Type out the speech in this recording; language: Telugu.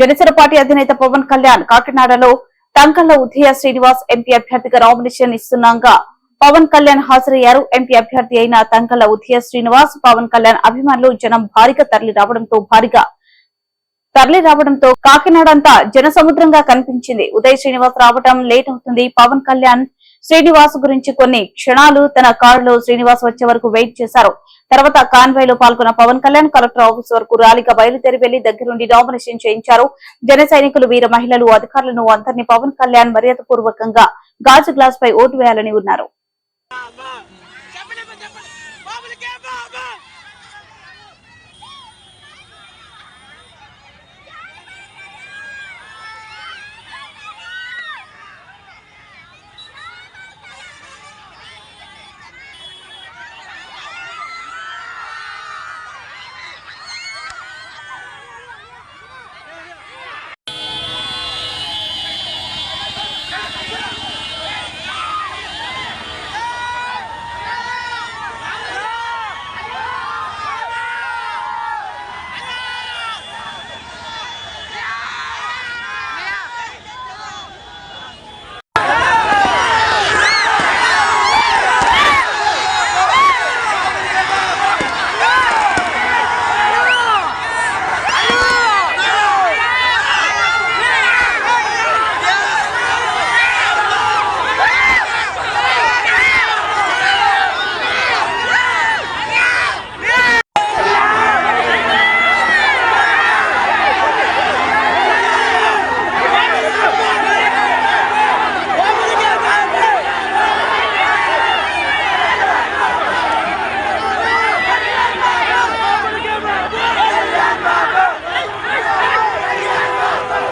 జనసేన పార్టీ అధినేత పవన్ కళ్యాణ్ కాకినాడలో టంకల్ల ఉదయ శ్రీనివాస్ ఎంపీ అభ్యర్థిగా నామినేషన్ ఇస్తున్నాగా పవన్ కళ్యాణ్ హాజరయ్యారు. ఎంపీ అభ్యర్థి అయిన తంకల ఉదయ శ్రీనివాస్ పవన్ కళ్యాణ్ అభిమానులు జనం భారీగా తరలి రావడంతో భారీగా తరలి రావడంతో కాకినాడ అంతా జనసముద్రంగా కనిపించింది. ఉదయ శ్రీనివాస్ రావడం లేట్ అవుతుంది. పవన్ కళ్యాణ్ శ్రీనివాస్ గురించి కొన్ని క్షణాలు తన కారులో శ్రీనివాస్ వచ్చే వరకు వెయిట్ చేశారు. తర్వాత కాన్వాయ్లో పాల్గొన్న పవన్ కళ్యాణ్ కలెక్టర్ ఆఫీస్ వరకు ర్యాలీగా బయలుదేరి వెళ్ళి దగ్గరుండి నామినేషన్ చేయించారు. జన సైనికులు వీర మహిళలు అధికారులను అందరినీ పవన్ కళ్యాణ్ మర్యాద పూర్వకంగా గాజు గ్లాస్ పై ఓటు వేయాలని ఉన్నారు.